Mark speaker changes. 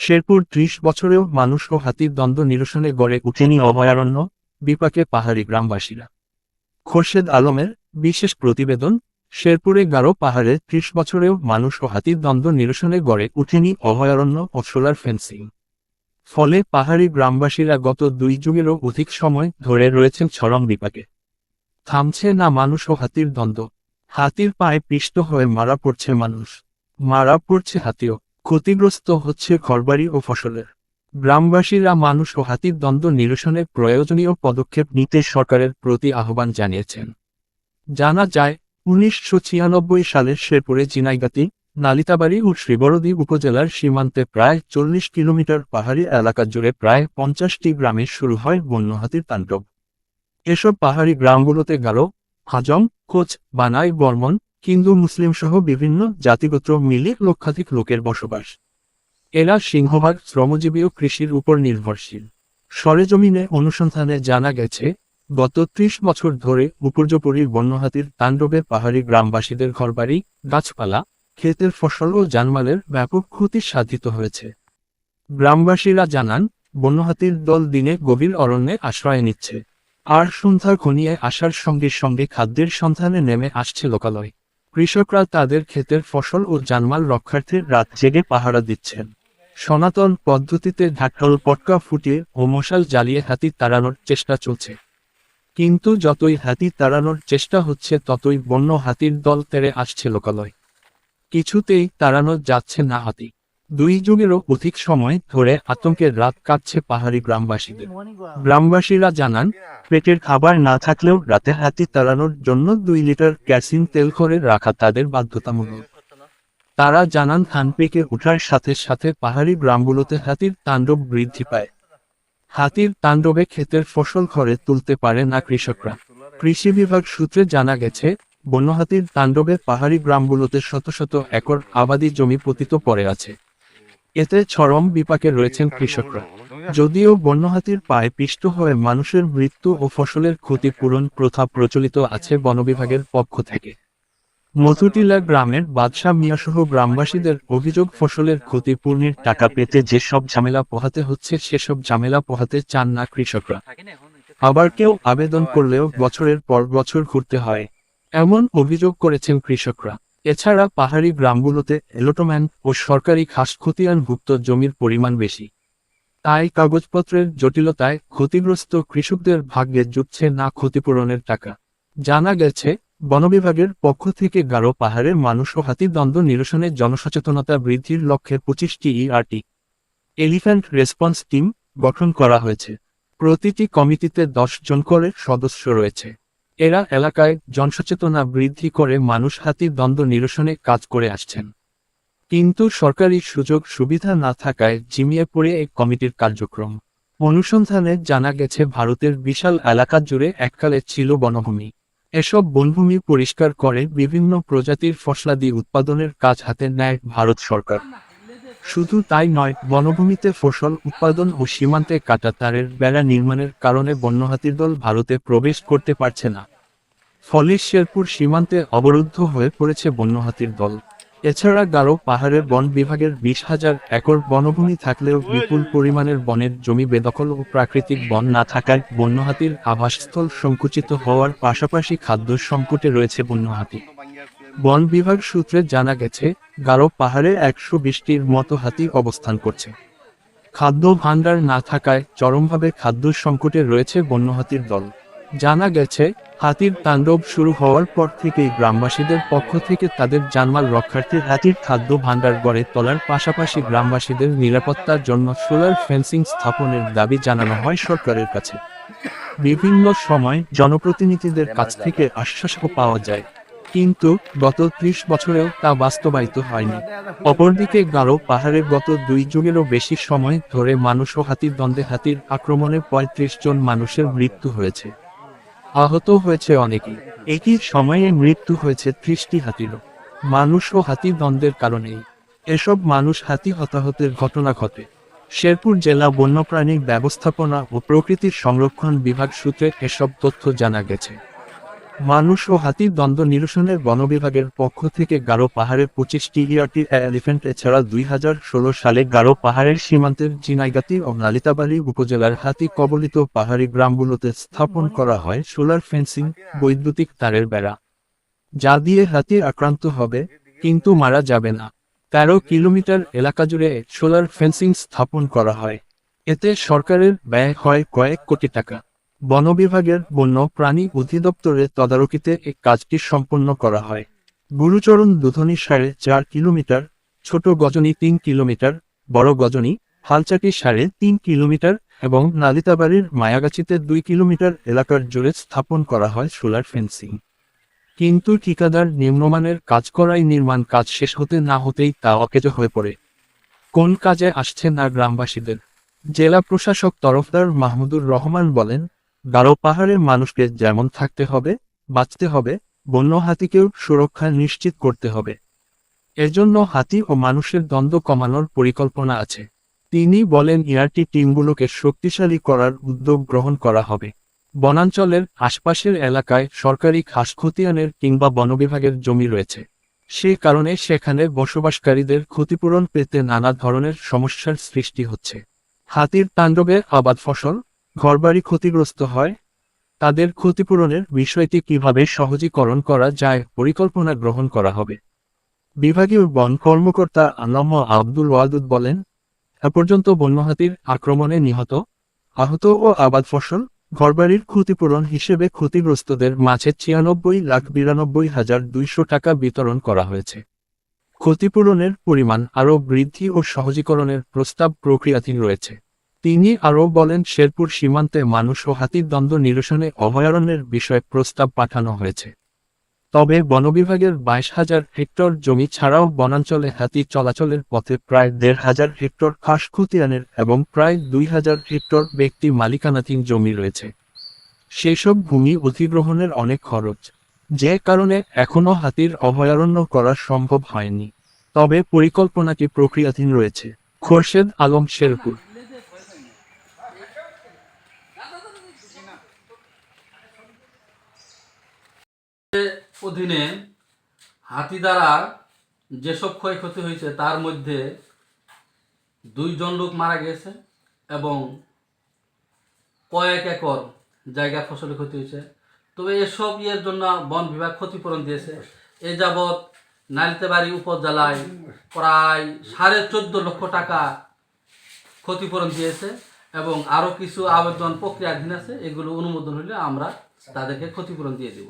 Speaker 1: শেরপুর ত্রিশ বছরেও মানুষ ও হাতির দ্বন্দ্ব নিরসনে গড়ে উঠেনি অভয়ারণ্য, বিপাকে পাহাড়ি গ্রামবাসীরা। খোরশেদ আলমের বিশেষ প্রতিবেদন, শেরপুরে গারো পাহাড়ে ত্রিশ বছরেও মানুষ ও হাতির দ্বন্দ্ব নিরসনে গড়ে উঠেনি অভয়ারণ্য ও সোলার ফেন্সিং। ফলে পাহাড়ি গ্রামবাসীরা গত দুই যুগেরও অধিক সময় ধরে রয়েছেন চরম বিপাকে। থামছে না মানুষ ও হাতির দ্বন্দ্ব। হাতির পায়ে পিষ্ট হয়ে মারা পড়ছে মানুষ। মারা পড়ছে হাতিও। ক্ষতিগ্রস্ত হচ্ছে ঘরবাড়ি ও ফসলের। গ্রামবাসীরা মানুষ ও হাতির দ্বন্দ্ব নিরসনে প্রয়োজনীয় পদক্ষেপ নিতে সরকারের প্রতি আহ্বান জানিয়েছেন। জানা যায়, উনিশশো ছিয়ানব্বই সালের শেরপুরে জিনাইগাতি, নালিতাবাড়ি ও শ্রীবরদী উপজেলার সীমান্তে প্রায় চল্লিশ কিলোমিটার পাহাড়ি এলাকা জুড়ে প্রায় পঞ্চাশটি গ্রামে শুরু হয় বন্য হাতির তাণ্ডব। এসব পাহাড়ি গ্রামগুলোতে গারো, হাজং, কোচ, বানাই, বর্মন হিন্দু, মুসলিম সহ বিভিন্ন জাতিগোত্র মিলে লক্ষাধিক লোকের বসবাস। এরা সিংহভাগ শ্রমজীবী ও কৃষির উপর নির্ভরশীল। সরেজমিনে অনুসন্ধানে জানা গেছে, গত ত্রিশ বছর ধরে উপর্যপরি বন্যহাতির তাণ্ডবে পাহাড়ি গ্রামবাসীদের ঘরবাড়ি, গাছপালা, ক্ষেতের ফসল ও জানমালের ব্যাপক ক্ষতি সাধিত হয়েছে। গ্রামবাসীরা জানান, বন্যহাতির দল দিনে গভীর অরণ্যে আশ্রয় নিচ্ছে। আর সন্ধ্যা ঘনিয়ে আসার সঙ্গে সঙ্গে খাদ্যের সন্ধানে নেমে আসছে লোকালয়। কৃষকরা তাদের ক্ষেতের ফসল ও জানমাল রক্ষার্থে রাত জেগে পাহারা দিচ্ছেন। সনাতন পদ্ধতিতে ঢাকল পটকা ফুটিয়ে ও মশাল জ্বালিয়ে হাতি তাড়ানোর চেষ্টা চলছে। কিন্তু যতই হাতি তাড়ানোর চেষ্টা হচ্ছে, ততই বন্য হাতির দল তেড়ে আসছে লোকালয়। কিছুতেই তাড়ানো যাচ্ছে না হাতি। দুই যুগেরও অধিক সময় ধরে আতঙ্কের রাত কাটছে পাহাড়ি গ্রামবাসীদের। গ্রামবাসীরা জানান, পেটের খাবার না থাকলেও রাতে হাতি তাড়ানোর জন্য দুই লিটার ক্যাসিন তেল করে রাখা তাদের বাধ্যতামূলক। তারা জানান, ধান পেকে ওঠার সাথে সাথে পাহাড়ি গ্রামগুলোতে হাতির তাণ্ডব বৃদ্ধি পায়। হাতির তাণ্ডবে ক্ষেতের ফসল ঘরে তুলতে পারে না কৃষকরা। কৃষি বিভাগ সূত্রে জানা গেছে বন্যহাতির তাণ্ডবে পাহাড়ি গ্রামগুলোতে শত শত একর আবাদি জমি পতিত পড়ে আছে। এতে চরম বিপাকে রয়েছেন কৃষকরা। যদিও বন্যহাতির পায়ে পিষ্ট হয়ে মানুষের মৃত্যু ও ফসলের ক্ষতিপূরণ প্রথা প্রচলিত আছে বন বিভাগের পক্ষ থেকে। মধুটিলা গ্রামের বাদশাহ মিয়াসহ গ্রামবাসীদের অভিযোগ, ফসলের ক্ষতিপূর্ণের টাকা পেতে যেসব ঝামেলা পোহাতে হচ্ছে সেসব ঝামেলা পোহাতে চান না কৃষকরা। আবার কেউ আবেদন করলেও বছরের পর বছর ঘুরতে হয়, এমন অভিযোগ করেছেন কৃষকরা। এছাড়া পাহাড়ি গ্রামগুলোতে এলোটোম্যান ও সরকারি খাস খতিয়ানভুক্ত জমির পরিমাণ বেশি। তাই কাগজপত্রের জটিলতায় ক্ষতিগ্রস্ত কৃষকদের ভাগ্যে জুটছে না ক্ষতিপূরণের টাকা। জানা গেছে, বনবিভাগের পক্ষ থেকে গারো পাহাড়ের মানুষ ও হাতির দ্বন্দ্ব নিরসনে জনসচেতনতা বৃদ্ধির লক্ষ্যে পঁচিশটি ইআরটি এলিফ্যান্ট রেসপন্স টিম গঠন করা হয়েছে। প্রতিটি কমিটিতে দশ জন করে সদস্য রয়েছে। এরা এলাকায় জনসচেতনা বৃদ্ধি করে মানুষ হাতির দ্বন্দ্ব নিরসনে কাজ করে আসছেন। কিন্তু সরকারি সুযোগ সুবিধা না থাকায় জিমিয়ে পড়ে এই কমিটির কার্যক্রম। অনুসন্ধানে জানা গেছে, ভারতের বিশাল এলাকা জুড়ে এককালে ছিল বনভূমি। এসব বনভূমি পরিষ্কার করে বিভিন্ন প্রজাতির ফসলাদি উৎপাদনের কাজ হাতে নেয় ভারত সরকার। শুধু তাই নয়, বনভূমিতে ফসল উৎপাদন ও সীমান্তে কাটা তারের বেড়া নির্মাণের কারণে বন্যহাতির দল ভারতে প্রবেশ করতে পারছে না। ফলে শেরপুর সীমান্তে অবরুদ্ধ হয়ে পড়েছে বন্যহাতির দল। এছাড়া গারো পাহাড়ের বন বিভাগের বিশ হাজার একর বনভূমি থাকলেও বিপুল পরিমাণের বনের জমি বেদখল ও প্রাকৃতিক বন না থাকায় বন্যহাতির আবাসস্থল সংকুচিত হওয়ার পাশাপাশি খাদ্য সংকটে রয়েছে বন্যহাতি। বন বিভাগ সূত্রে জানা গেছে, গারো পাহাড়ে একশো বিশটির মতো হাতি অবস্থান করছে। খাদ্য ভাণ্ডার না থাকায় চরমভাবে খাদ্য সংকটে রয়েছে বন্যহাতির দল। জানা গেছে, হাতির তাণ্ডব শুরু হওয়ার পর থেকেই গ্রামবাসীদের পক্ষ থেকে তাদের জানমাল রক্ষার্থে হাতির খাদ্য ভাণ্ডার গড়ে তোলার পাশাপাশি গ্রামবাসীদের নিরাপত্তার জন্য সোলার ফেন্সিং স্থাপনের দাবি জানানো হয় সরকারের কাছে। বিভিন্ন সময় জনপ্রতিনিধিদের কাছ থেকে আশ্বাসও পাওয়া যায়। কিন্তু গত ত্রিশ বছরেও তা বাস্তবায়িত হয়নি। অপরদিকে গারো পাহাড়ে গত দুই যুগেরও বেশি সময় ধরে মানুষ ও হাতির দ্বন্দ্বে হাতির আক্রমণে পঁয়ত্রিশ জন মানুষের মৃত্যু হয়েছে। আহত হয়েছে অনেকেই। একই সময়ে মৃত্যু হয়েছে ত্রিশটি হাতিরও। মানুষ ও হাতির দ্বন্দ্বের কারণেই। এসব মানুষ হাতি হতাহতের ঘটনা ঘটে। শেরপুর জেলা বন্যপ্রাণী ব্যবস্থাপনা ও প্রকৃতির সংরক্ষণ বিভাগ সূত্রে এসব তথ্য জানা গেছে। মানুষ ও হাতির দ্বন্দ্ব নিরসনের বন বিভাগের পক্ষ থেকে গারো পাহাড়ের পঁচিশটি ইয়ারটি এলিফেন্ট এছাড়া দুই হাজার ষোলো সালে গারো পাহাড়ের সীমান্তের চিনাইগাতি ও নালিতাবাড়ি উপজেলার হাতি কবলিত পাহাড়ি গ্রামগুলোতে স্থাপন করা হয় সোলার ফেন্সিং, বৈদ্যুতিক তারের বেড়া। যা দিয়ে হাতি আক্রান্ত হবে, কিন্তু মারা যাবে না। তেরো কিলোমিটার এলাকা জুড়ে সোলার ফেন্সিং স্থাপন করা হয়। এতে সরকারের ব্যয় হয় কয়েক কোটি টাকা। বন বিভাগের বন্য প্রাণী অধিদপ্তরের তদারকিতে এই কাজটি সম্পন্ন করা হয়। গুরুচরণ দুধনি সাড়ে চার কিলোমিটার, ছোট গজনী তিন কিলোমিটার, বড় গজনী হালচাটি সাড়ে তিন কিলোমিটার এবং নালিতাবাড়ির মায়াগাছিতে দুই কিলোমিটার এলাকার জুড়ে স্থাপন করা হয় সোলার ফেন্সিং। কিন্তু ঠিকাদার নিম্নমানের কাজ করাই নির্মাণ কাজ শেষ হতে না হতেই তা অকেজ হয়ে পড়ে। কোন কাজে আসছে না গ্রামবাসীদের? জেলা প্রশাসক তরফদার মাহমুদুর রহমান বলেন গারো পাহাড়ের মানুষকে যেমন থাকতে হবে, বাঁচতে হবে, বন্য হাতিকেও সুরক্ষা নিশ্চিত করতে হবে। এজন্য হাতি ও মানুষের দ্বন্দ্ব কমানোর পরিকল্পনা আছে। তিনি বলেন ইয়ারটি টিমগুলোকে শক্তিশালী করার উদ্যোগ গ্রহণ করা হবে। বনাঞ্চলের আশপাশের এলাকায় সরকারি ঘাস খতিয়ানের কিংবা বন বিভাগের জমি রয়েছে। সে কারণে সেখানে বসবাসকারীদের ক্ষতিপূরণ পেতে নানা ধরনের সমস্যার সৃষ্টি হচ্ছে। হাতির তাণ্ডবে আবাদ ফসল ঘরবাড়ি ক্ষতিগ্রস্ত হয়। তাদের ক্ষতিপূরণের বিষয়টি কীভাবে সহজীকরণ করা যায়, পরিকল্পনা গ্রহণ করা হবে। বিভাগীয় বন কর্মকর্তা আনম আব্দুল ওয়াদুদ বলেন, এ পর্যন্ত বন্যহাতির আক্রমণে নিহত, আহত ও আবাদ ফসল ঘরবাড়ির ক্ষতিপূরণ হিসেবে ক্ষতিগ্রস্তদের মাঝে ছিয়ানব্বই লাখ বিরানব্বই হাজার দুইশো টাকা বিতরণ করা হয়েছে। ক্ষতিপূরণের পরিমাণ আরও বৃদ্ধি ও সহজীকরণের প্রস্তাব প্রক্রিয়াধীন রয়েছে। তিনি আরও বলেন, শেরপুর সীমান্তে মানুষ ও হাতির দ্বন্দ্ব নিরসনে অভয়ারণ্যের বিষয়ে প্রস্তাব পাঠানো হয়েছে। তবে বন বিভাগের বাইশ হাজার হেক্টর জমি ছাড়াও বনাঞ্চলে হাতি চলাচলের পথে প্রায় দেড় হাজার হেক্টর খাস খতিয়ানের এবং প্রায় দুই হাজার হেক্টর ব্যক্তি মালিকানাধীন জমি রয়েছে। সেসব ভূমি অধিগ্রহণের অনেক খরচ, যে কারণে এখনও হাতির অভয়ারণ্য করা সম্ভব হয়নি। তবে পরিকল্পনাটি প্রক্রিয়াধীন রয়েছে। খোরশেদ আলম, শেরপুর।
Speaker 2: অধীনে হাতি দ্বারা যেসব ক্ষয়ক্ষতি হয়েছে, তার মধ্যে দুইজন লোক মারা গেছে এবং কয়েক একর জায়গা ফসলের ক্ষতি হয়েছে। তবে এসব ইয়ের জন্য বন বিভাগ ক্ষতিপূরণ দিয়েছে। এ যাবৎ নালিতাবাড়ি উপজেলায় প্রায় সাড়ে চোদ্দ লক্ষ টাকা ক্ষতিপূরণ দিয়েছে এবং আরও কিছু আবেদন প্রক্রিয়াধীন আছে। এগুলো অনুমোদন হলে আমরা তাদেরকে ক্ষতিপূরণ দিয়ে দেব।